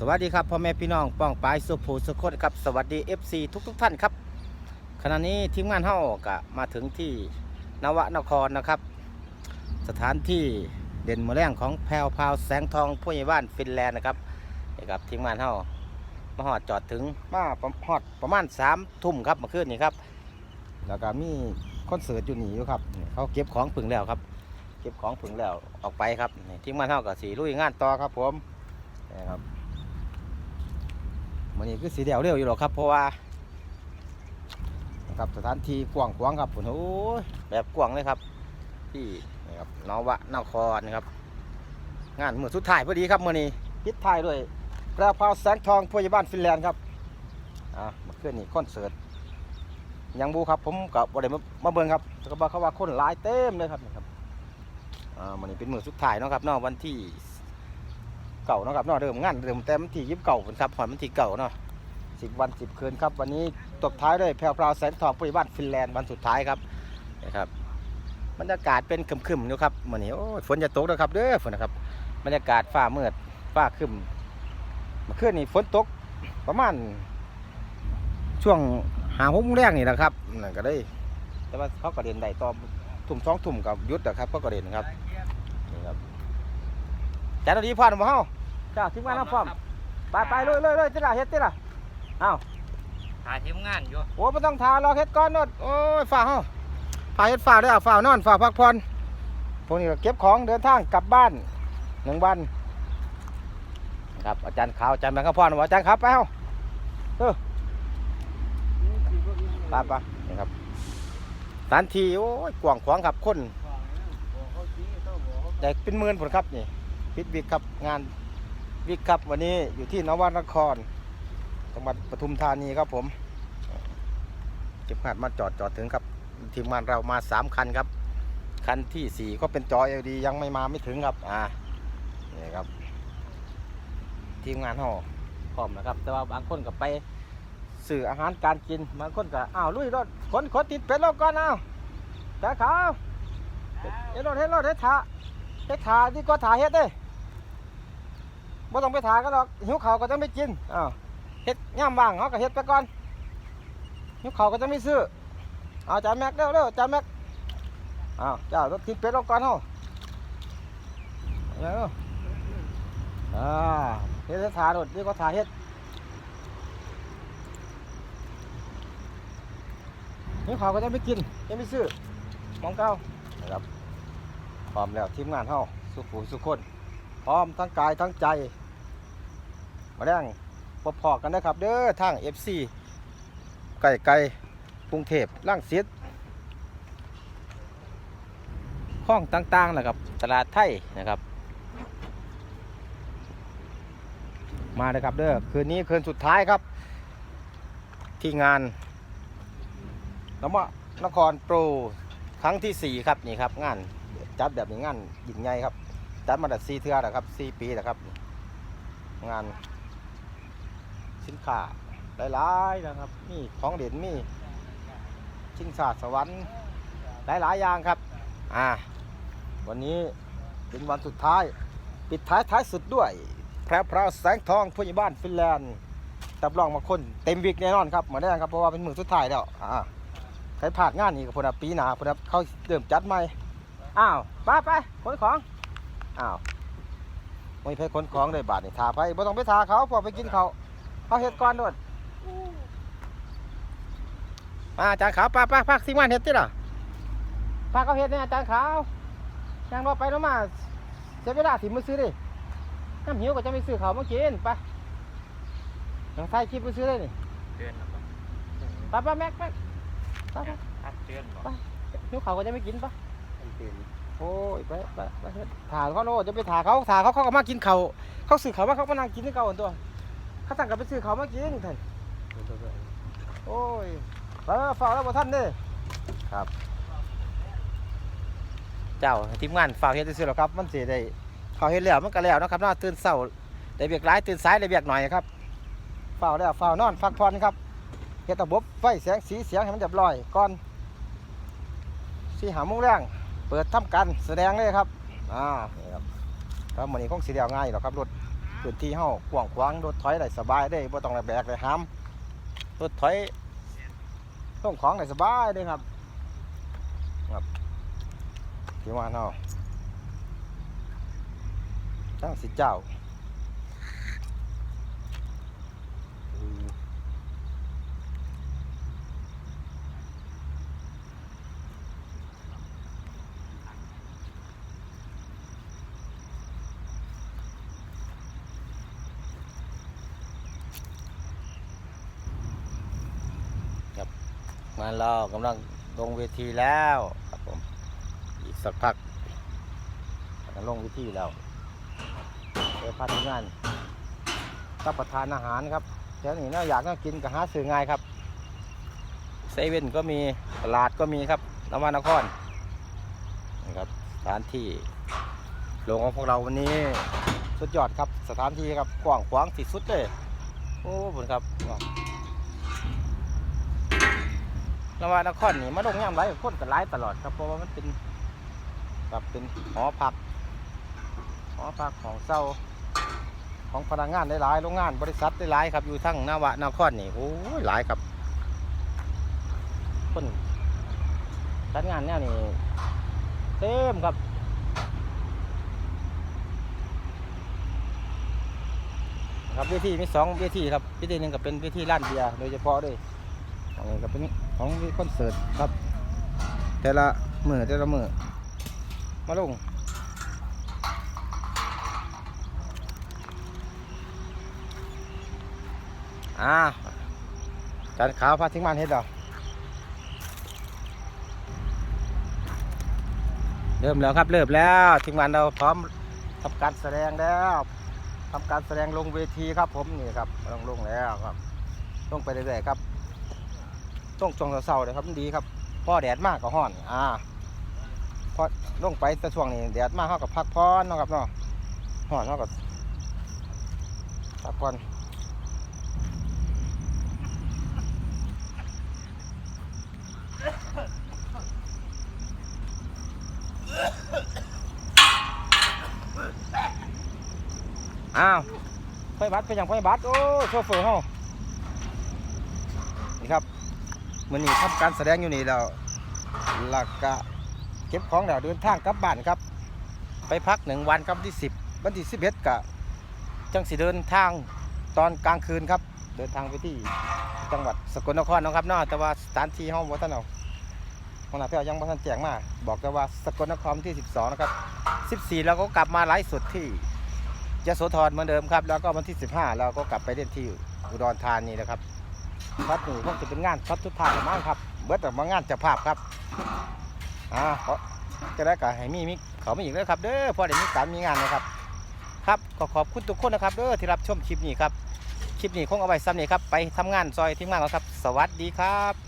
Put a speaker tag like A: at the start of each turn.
A: สวัสดีครับพ่อแม่พี่น้องป้องปายสุภูสุคนครับสวัสดี FC ทุกทุกท่านครับ ขณะนี้ทีมงานเฮากะมาถึงที่นวนครนะครับ สถานที่เด่นเมือแรงของแพวพาวแสงทองผู้ใหญ่บ้านฟินแลนด์นะครับนี่ครับทีมงานเฮามาหอดจอดถึงมาหอดประมาณสามทุ่มครับเมื่อคืนนี้ครับ แล้วก็มีคอนเสิร์ตอยู่นี่อยู่ครับเขาเก็บของผึ่งแล้วครับ เก็บของผึ่งแล้วออกไปครับทีมงานเฮากับสีลุยงานต่อครับผมนี่ครับ มันนี้คือสีเดียวเร็วอยู่หรอกครับ เพราะว่านะครับสถานที่กว้างขวางครับผมโอ้ยแบบกว้างเลยครับ ที่นี่ครับนวะนครนะครับ งานเมื่อสุดท้ายพอดีครับมื่อนี้ปิดท้ายด้วยแพรวพราวแสงทองพยาบาลฟินแลนด์ครับอ่ามาเคลื่อนนี่คอนเสิร์ตยังบูครับผมกับบริมามาเบิงครับก็บอกเขาว่าคนหลายเต็มเลยครับนี่ครับอ่ามันนี้เป็นมือสุดท้ายเนาะครับนาะวันที่ เก่านะครับเนาะเริ่มงานเริ่มแต่มันที่ยิบเก่าเป็นครับหอยมันที่เก่าเนาะสิบวันสิบคืนครับ วันนี้ตบท้ายด้วยแพรวพราวแสงทองผู้ใหญ่บ้านฟินแลนด์วันสุดท้ายครับนะครับบรรยากาศเป็นคึมๆอยู่ครับวันนี้โอ้ฝนจะตกแล้วครับเด้อฝนนะครับบรรยากาศฟ้ามืดฟ้าคึมเมื่อคืนนี้ฝนตกประมาณช่วงหาหกโมงแรกนี่แหละครับนั่นก็ได้ แต่ว่าเขาก็เด่นได้ตอนทุ่มสองทุ่มกับยุดนะครับเขาก็เด่นครับนี่ครับจัดเอาดีพอดมาเฮา จ้าทีมงานน้ำพร้อมไปไปเลยเลยเลยติล่ะเฮ็ดติล่ะเอ้า
B: ถ่ายทีมงานอยู่
A: โอ้ไม่ต้องทารอเฮ็ดก่อนโนดโอ้ยฝ่าเฮาฝ่าเฮ็ดฝ่าได้อฝ่านอนฝ่าพักผ่อนพวกนี้ก็เก็บของเดินทางกลับบ้านหนึ่งวันครับอาจารย์ขาวอาจารย์แบงค์ข้าวพรบอกอาจารย์ครับไปเฮาเออไปไปนี่ครับสถานที่โอ้ยกว้างขวางครับคนใหญ่เป็นหมื่นผลครับนี่พิดวิกครับงาน วิกครับวันนี้อยู่ที่นวนครจังหวัดปทุมธานีครับผม เก็บงานมาจอดจอดถึงครับ ทีมงานเรามาสามคันครับ คันที่สี่ก็เป็นจอ LED ยังไม่มาไม่ถึงครับ อ่านี่ครับ ทีมงานห่อพร้อมนะครับ แต่ว่าบางคนก็ไปสื่ออาหารการกินบางคนก็อ้าวลุยรถขนขนติดเป็ดรถก่อนเอาแต่ขาวเฮ็ดรถเฮ็ดรถเฮ็ดถาเฮ็ดถาที่ก็ถาเฮ็ดเด้ บ่ต้องไปถากันหรอกหิวเขาก็จะไม่กินอ้าวเฮ็ดย่ามว่างเขาก็เฮ็ดไปก่อนหิวเขาก็จะไม่ซื้อเอาจ่าแม็กเร็วเร็วจ่าแม็กอ้าวจ้ารถทิพเป็ดลงก่อนเฮาเร็วอ่าเฮ็ดถาโดดนี่ก็ถาเฮ็ดหิวเขาก็จะไม่กินจะไม่ซื้อมองเก้านะครับพร้อมแล้วทีมงานเฮาสุขุสุขคน พร้อมทั้งกายทั้งใจมาแรงพบพอกันนะครับ เด้อทาง FC ไก่ไก่กรุงเทพล่างเสียดห้องต่างๆนะครับตลาดไทยนะครับ มาเลยครับเด้อคืนนี้คืนสุดท้ายครับ ที่งานนมนครโปรครั้งที่ 4 ครับนี่ครับงานจัดแบบนี้งานยิ่งใหญ่ครับ จัดมาแต่ซีเทือนะครับซีปีนะครับ งานสินค้าหลายๆนะครับมีของเด่นมีชิงศาสตร์สวรรค์หลายๆอย่างครับอ่าวันนี้เป็นวันสุดท้าย ปิดท้ายท้ายสุดด้วย แพรวพราวแสงทองผู้ใหญ่บ้านฟินแลนด์ตับรองมาคนเต็มวิกแน่นอนครับเหมือนได้ครับเพราะว่าเป็นมือสุดท้ายแล้วอ่าใครผ่านงานนี้กับพนปีหนาพนเขาเริ่มจัดใหม่อ้าวไปไปขนของ อ้าวไม่ไปขนของเลยบาทนี่ทาไปไม่ต้องไปทาเขาพอไปกินเขาวเอาเห็ดก่อนด้วยมาอาจารย์ขาวปลาปลาพักสิงานเห็ดติล่ะปลาเขาเห็ดเนี่ยอาจารย์ขาวยังรอไปแล้วมาเสียเวลาสิมือซื้อดิน้ำหิวก็จะไม่ซื้อเขาวมากินไปยังใส่คลิปไปซื้อเลยนี่
B: เตือนแล้วก็
A: ปลาปลาแม็กแม็กปลาปลา
B: ทักเตือนบอก
A: หิวเขาวก็จะไม่กินปะ โอ้ยไปไปไปเฮ็ดถ่าเขาโน่จะไปถ่าเขาถ่าเขาเขาก็มากินเขาเขาซื้อเขาวมาเขามานั่งกินที่เขาอันตัวเขาสั่งกับไปซื้อเขามากินท่านโอ้ยเออฝากแล้วบ่ท่านเด้ครับ เจ้าทีมงานฝากเฮ็ดซื่อๆหรอครับมันสิได้เขาเฮ็ดแล้วมันก็แล้วนะครับเนาตื่นเช้าได้เบียกหลายตื่นสายได้เบียกหน่อยครับฝ้าแล้วฝ้านอนพักผ่อนครับเฮ็ดระบบไฟแสงสีเสียงให้มันเรียบร้อยก่อนสิหาโมงแรง เปิดทำการแสดงเลยครับอ่านี่ครับครับมันนี้คงสีเดียวง่ายหรอกครับรถพื้นที่เฮากว้างขวางรถถอยได้สบายได้บ่ต้องแบกได้ห้ามรถถอยต้องของได้สบายเด้ครับครับที่ว่าเฮาตั้งสิเจ้าอืม งานเรากำลังลงเวทีแล้วครับผม อีกสักพักจะลงเวทีแล้วเดี๋ยวพาทีมงานรับประทานอาหารครับแถวนี้น่าอยากน่ากินก็หาซื้อง่ายครับเซเว่นก็มีตลาดก็มีครับนวนครนี่ครับสถานที่ลงของพวกเราวันนี้สุดยอดครับสถานที่ครับกว้างขวางที่สุดเลยโอ้ผลครับ ว้าวนวนครนี่มาลงย่ำไรคนกันไล่ตลอดครับเพราะว่ามันเป็นแบบเป็นหอพักหอพักของเศร้าของพนักงานได้หลายโรงงานบริษัทได้หลายครับอยู่ทั้งนาวะนครนี่โอ้ยหลายครับ คนจัดงานแนวนี้เต็มครับครับเวทีมีสองเวทีครับเวทีหนึ่งก็เป็นเวทีร้านเบียร์โดยเฉพาะเลย อันนี้ก็เป็นของคอนเสิร์ตครับ แต่ละมือแต่ละมือมาลงอ่าจานขาวพาทิ้งมันเฮ็ดดอเริ่มแล้วครับเริ่มแล้วทีมงานเราพร้อมทำการแสดงแล้วทำการแสดงลงเวทีครับผมนี่ครับลงลงแล้วครับลงไปเรื่อยๆครับ ต้องจงเสาๆเลยครับมันดีครับพอแดดมากก็ห้อน อ่าพอลงไปแต่ช่วงนี้แดดมากเขากับพักพอนเนาะครับเนาะห้อนเขากับพักผ่อนอ้าวไฟบัตรเป็นอย่างไฟบัตรโอ้โชเฟอร์เฮานี่ครับ มันนี่ทำการแสดงอยู่นี่แล้วหลักกะเก็บของแล้วเดินทางกลับบ้านครับ ไปพักหนึ่งวันครับที่สิบวันที่สิบเอ็ดกะจังสิเดินทางตอนกลางคืนครับ เดินทางไปที่จังหวัดสกลนครนะครับเนาะแต่ว่าสถานที่ห้องวัฒนเอาขณะพี่เอายังบ่ทันแจ้งมา บอกแต่ว่าสกลนครที่ 12 นะครับ 14 เราก็กลับมาไลฟ์สดที่ยโสธรเหมือนเดิมครับ แล้วก็วันที่ 15 เราก็กลับไปเล่นที่อุดรธานีนะครับ พัดนี่คงจะเป็นงานพัดทุกทางมั้งครับเบิดแต่มางานจะภาพครับอ่าขอจะได้กับให้มีมิเขาไม่อีกแล้วครับเด้อพอเดี๋ยวมีการมีงานนะครับ ครับขอขอบคุณทุกคนนะครับเด้อที่รับชมคลิปนี้ครับคลิปนี้คงเอาไว้ซ้ำนี่ครับไปทำงานซอยทีมงานแล้วครับ สวัสดีครับ